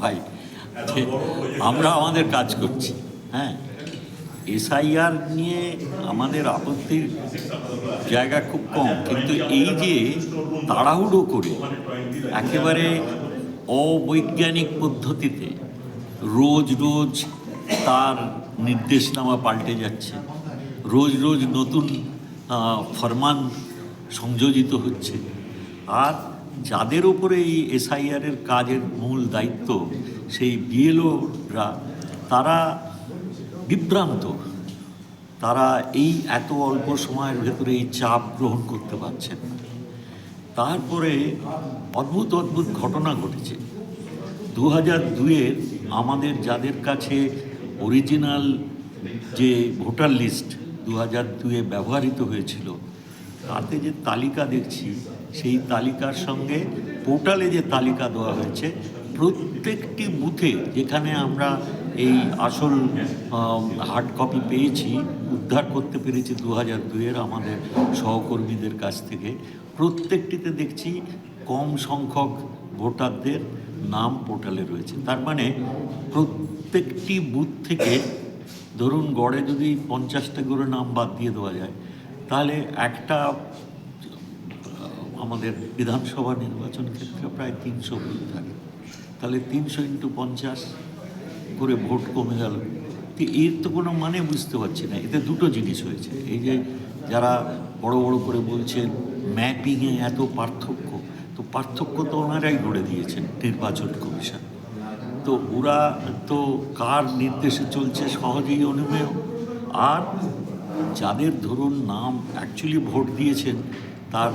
ভাই, আমরা আমাদের কাজ করছি হ্যাঁ। এসআইআর নিয়ে আমাদের আপত্তির জায়গা খুব কম, কিন্তু এই যে তাড়াহুড়ো করে একেবারে অবৈজ্ঞানিক পদ্ধতিতে রোজ রোজ তার নির্দেশনামা পাল্টে যাচ্ছে, রোজ রোজ নতুন ফরমান সংযোজিত হচ্ছে, আর যাদের ওপরে এই এসআইআরের কাজের মূল দায়িত্ব সেই বিএলওরা তারা বিভ্রান্ত। তারা এই এত অল্প সময়ের ভেতরে এই চাপ গ্রহণ করতে পারছেন না। তারপরে অদ্ভুত অদ্ভুত ঘটনা ঘটেছে। দু হাজার দুয়ের আমাদের যাদের কাছে অরিজিনাল যে ভোটার লিস্ট দু হাজার দুয়ে ব্যবহৃত হয়েছিল তাতে যে তালিকা দেখছি, সেই তালিকার সঙ্গে পোর্টালে যে তালিকা দেওয়া হয়েছে, প্রত্যেকটি বুথে যেখানে আমরা এই আসল হার্ড কপি পেয়েছি, উদ্ধার করতে পেরেছি দু হাজার দুইয়ের আমাদের সহকর্মীদের কাছ থেকে, প্রত্যেকটিতে দেখছি কম সংখ্যক ভোটারদের নাম পোর্টালে রয়েছে। তার মানে প্রত্যেকটি বুথ থেকে, ধরুন গড়ে যদি পঞ্চাশটা করে নাম বাদ দিয়ে দেওয়া যায় তাহলে একটা আমাদের বিধানসভা নির্বাচন ক্ষেত্রে প্রায় তিনশো ভোট থাকে। তাহলে তিনশো ইন্টু পঞ্চাশ করে ভোট কমে গেল। তো এর তো কোনো মানে বুঝতে পারছি না। এতে দুটো জিনিস হয়েছে। এই যে যারা বড় বড় করে বলছেন, ম্যাপিংয়ে এত পার্থক্য, তো পার্থক্য তো ওনারাই গড়ে দিয়েছেন নির্বাচন কমিশন। তো ওরা তো কার নির্দেশে চলছে সহজেই অনুমেয়? আর যাদের ধরুন নাম অ্যাকচুয়ালি ভোট দিয়েছেন তার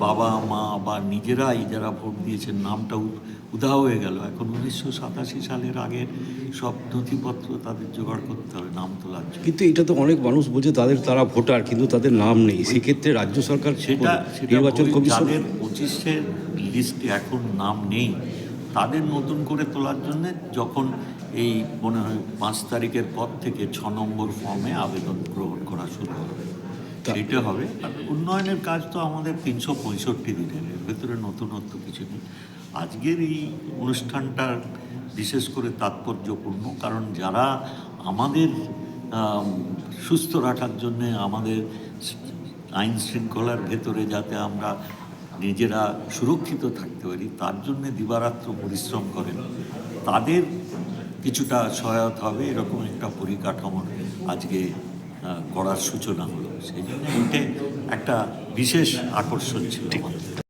বাবা মা বা নিজেরাই যারা ভোট দিয়েছেন নামটা উ- উধাও হয়ে গেল। এখন উনিশশো সাতাশি সালের আগের সব নথিপত্র তাদের জোগাড় করতে হবে নাম তোলার জন্য। কিন্তু এটা তো অনেক মানুষ বলছে তাদের তারা ভোটার কিন্তু তাদের নাম নেই। সেক্ষেত্রে রাজ্য সরকার সেটা নির্বাচন ওই কমিশন যাদের পঁচিশের লিস্টে এখন নাম নেই তাদের নতুন করে তোলার জন্য যখন এই মনে হয় পাঁচ তারিখের পর থেকে ছ নম্বর ফর্মে আবেদন গ্রহণ করা শুরু হবে। সেটা হবে। আর উন্নয়নের কাজ তো আমাদের তিনশো পঁয়ষট্টি দিনের এর ভেতরে নতুনত্ব কিছু নেই। আজকের এই অনুষ্ঠানটা বিশেষ করে তাৎপর্যপূর্ণ কারণ যারা আমাদের সুস্থ রাখার জন্যে আমাদের আইন শৃঙ্খলার ভেতরে যাতে আমরা নিজেরা সুরক্ষিত থাকতে পারি তার জন্যে দিবারাত্র পরিশ্রম করেন। তাদের কিছুটা সহায়তা হবে এরকম একটা পরিকাঠামোর আজকে করার সূচনা হলো। সেই জন্য এটা একটা বিশেষ আকর্ষণ ছিল আমাদের।